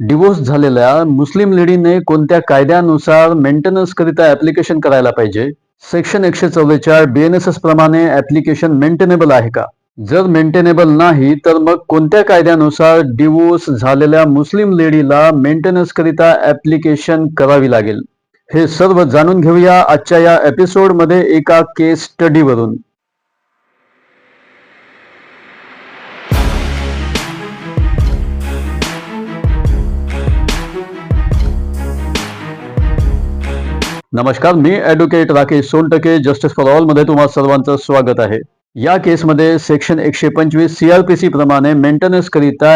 Divorce झालेल्या मुस्लिम लेडीने कोणत्या कायद्यानुसार मेंटेनन्स करिता ऍप्लिकेशन करायला पाहिजे? सेक्शन एकशे चव्वेचाळ बीएनएसएस प्रमाणे ऍप्लिकेशन मेंटेनेबल आहे का? जर मेंटेनेबल नाही तर मग कोणत्या कायद्यानुसार डिवोर्स झालेल्या मुस्लिम लेडीला मेंटेनन्स करिता ऍप्लिकेशन करावी लागेल? हे सर्व जाणून घेऊया आजच्या या एपिसोडमध्ये एका केस स्टडीवरून नमस्कार मी advocate Rakesh Sontakke justice for ऑलमध्ये तुम्हा सर्वांचं स्वागत आहे. या केसमध्ये सेक्शन एकशे पंचवीस सी आर पी सी प्रमाणे मेंटेनन्स करिता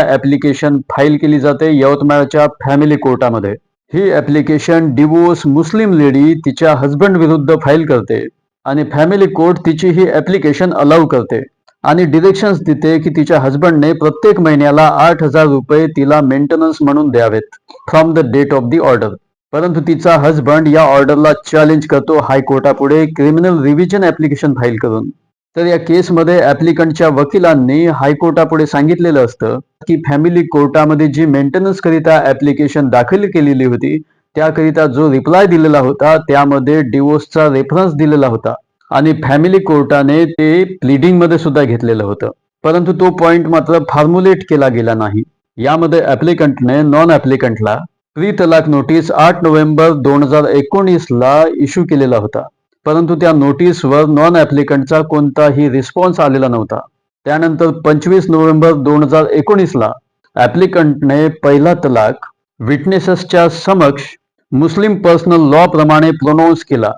फाईल केली जाते यवतमाळच्या फॅमिली कोर्टामध्ये ही ऍप्लिकेशन डिवोर्स मुस्लिम लेडी तिच्या हजबंड विरुद्ध फाईल करते आणि फॅमिली कोर्ट तिची ही ॲप्लिकेशन अलाव करते. आणि डिरेक्शन्स देते की तिच्या हजबंडने प्रत्येक महिन्याला आठ हजार रुपये तिला मेंटेनन्स म्हणून द्यावेत from the date of the order परंतु तिचा हजबंड या ऑर्डरला चॅलेंज करतो हायकोर्टापुढे क्रिमिनल रिव्हिजन ऍप्लिकेशन फाईल करून. तर या केसमध्ये ऍप्लिकंटच्या वकिलांनी हायकोर्टापुढे सांगितलेलं असतं की फॅमिली कोर्टामध्ये जी मेंटेनन्स करिता ऍप्लिकेशन दाखल केलेली होती त्याकरिता जो रिप्लाय दिलेला होता त्यामध्ये डिवोर्सचा रेफरन्स दिलेला होता. आणि फॅमिली कोर्टाने ते प्लिडिंगमध्ये सुद्धा घेतलेलं होतं. परंतु तो पॉइंट मात्र फॉर्म्युलेट केला गेला नाही. यामध्ये ऍप्लिकंटने नॉन ऍप्लिकंटला प्री तलाक नोटीस आठ नोव्हेंबर दोन हजार एकोणीसला इश्यू केलेला होता. परंतु त्या नोटीसवर नॉन ऍप्लिकंटचा कोणताही रिस्पॉन्स आलेला नव्हता. त्यानंतर पंचवीस नोव्हेंबर दोन हजार एकोणीसला ऍप्लिकंटने पहिला तलाक विटनेसेसच्या समक्ष मुस्लिम पर्सनल लॉ प्रमाणे प्रोनाऊन्स केला.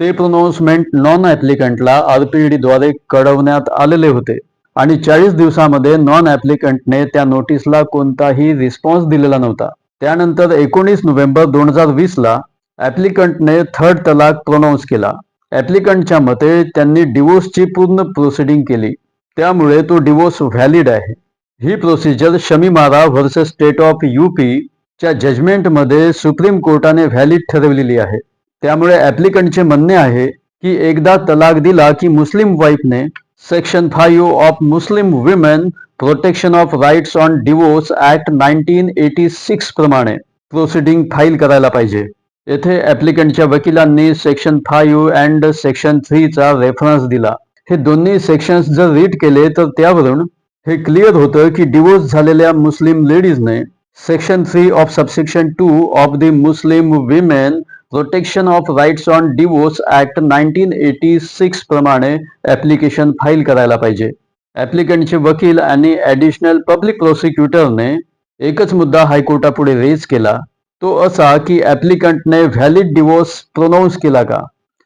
ते प्रोनाऊन्समेंट नॉन ऍप्लिकंटला आरपीडी द्वारे कळवण्यात आलेले होते आणि चाळीस दिवसामध्ये नॉन ऍप्लिकंटने त्या नोटीसला कोणताही रिस्पॉन्स दिलेला नव्हता. त्यानंतर एकोणीस नोव्हेंबर दोन हजार वीस ला ऍप्लिकंटने थर्ड तलाक प्रोनाऊन्स केला. ऍप्लिकंटच्या मते त्यांनी डिवोर्सची पूर्ण प्रोसिडिंग केली. त्यामुळे तो डिवोर्स व्हॅलिड आहे. ही procedure Shamim Ara versus state of UP च्या जजमेंटमध्ये सुप्रीम कोर्टाने व्हॅलिड ठरवलेली आहे. त्यामुळे ऍप्लिकंटचे म्हणणे आहे की एकदा तलाक दिला की Muslim वाईफने section five of Muslim women protection of rights on divorce act nineteen eighty six प्रमाणे प्रोसिडिंग फाईल करायला पाहिजे. येथे ऍप्लिकंटच्या वकिलांनी सेक्शन फाईव्ह अँड सेक्शन थ्रीचा रेफरन्स दिला. हे दोन्ही सेक्शन्स जर रीड केले तर त्यावरून हे क्लिअर होतं की डिवोर्स झालेल्या Muslim लेडीजने section three of subsection two of the Muslim women protection of rights on divorce act nineteen eighty six प्रमाणे ऍप्लिकेशन फाईल करायला पाहिजे. ऍप्लिकंटचे वकील आणि ॲडिशनल पब्लिक प्रोसिक्युटरने एकच मुद्दा हायकोर्टापुढे रेज केला. तो असा की ऍप्लिकंटने व्हॅलिड डिवोर्स प्रोनाऊन्स केला का?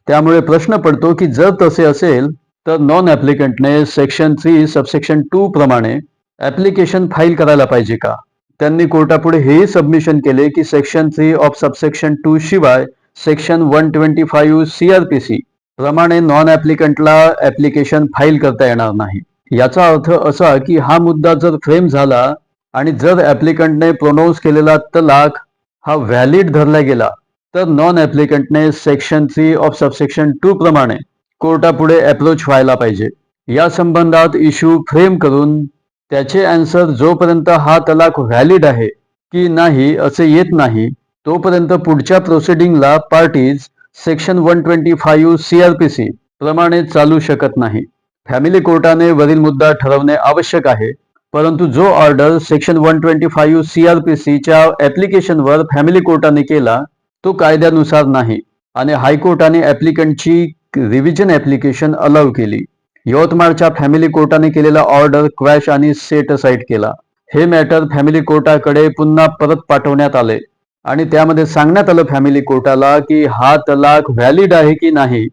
त्यामुळे प्रश्न पडतो की जर तसे असेल तर नॉन ऍप्लिकंटने सेक्शन थ्री सबसेक्शन टू प्रमाणे ऍप्लिकेशन फाईल करायला पाहिजे का? त्यांनी कोर्टापुढे हेही सबमिशन केले की section three of subsection two शिवाय section one twenty five C R P C प्रमाणे नॉन ऍप्लिकंटला ऍप्लिकेशन फाईल करता येणार नाही. याचा अर्थ असा की हा मुद्दा जर फ्रेम झाला आणि जर ऍप्लिकंटने प्रोनाऊन्स केलेला तलाक हा व्हॅलिड धरला गेला तर non ऍप्लिकंटने section three of subsection two प्रमाणे कोर्टापुढे अप्रोच व्हायला पाहिजे. या संबंधात इश्यू फ्रेम करून त्याचे अँसर जोपर्यंत हा तलाक व्हॅलिड आहे की नाही असे येत नाही तोपर्यंत पुढच्या प्रोसिडिंगला parties section one twenty five CRPC प्रमाणे चालू शकत नाही. फॅमिली कोर्टाने वरील मुद्दा ठरवणे आवश्यक आहे. परंतु जो order section one twenty five सीआरपीसीच्या ऍप्लिकेशनवर फॅमिली कोर्टाने केला तो कायद्यानुसार नाही. आणि हायकोर्टाने ऍप्लिकंटची रिव्हिजन ऍप्लिकेशन अलाव केली. यवतमाळच्या फॅमिली कोर्टाने केलेला ऑर्डर क्वॅश आणि सेट साईट केला. हे मॅटर फॅमिली कोर्टाकडे पुन्हा परत पाठवण्यात आले. आणि त्यामध्ये सांगण्यात आलं फॅमिली कोर्टाला की हा तलाक व्हॅलिड आहे की नाही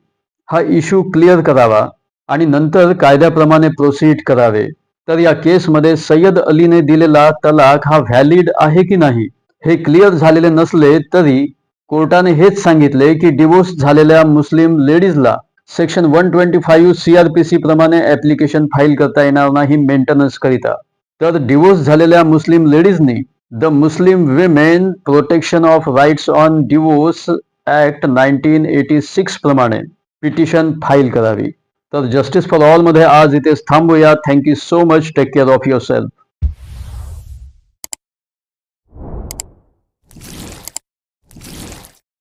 हा इश्यू क्लिअर करावा. आणि नंतर कायद्याप्रमाणे प्रोसीड करावे. तर या केसमध्ये सय्यद अलीने दिलेला तलाक हा व्हॅलिड आहे की नाही हे क्लिअर झालेले नसले तरी कोर्टाने हेच सांगितले की डिवोर्स झालेल्या Muslim लेडीजला section one twenty five CRPC प्रमाणे ऍप्लिकेशन फाईल करता येणार नाही मेंटेनन्स करिता. तर डिवोर्स झालेल्या Muslim लेडीजनी the Muslim women protection of rights on divorce act nineteen eighty six प्रमाणे पिटिशन फाईल करावी. तर जस्टिस फॉर ऑलमध्ये आज इथेच थांबूया thank you so much take care of yourself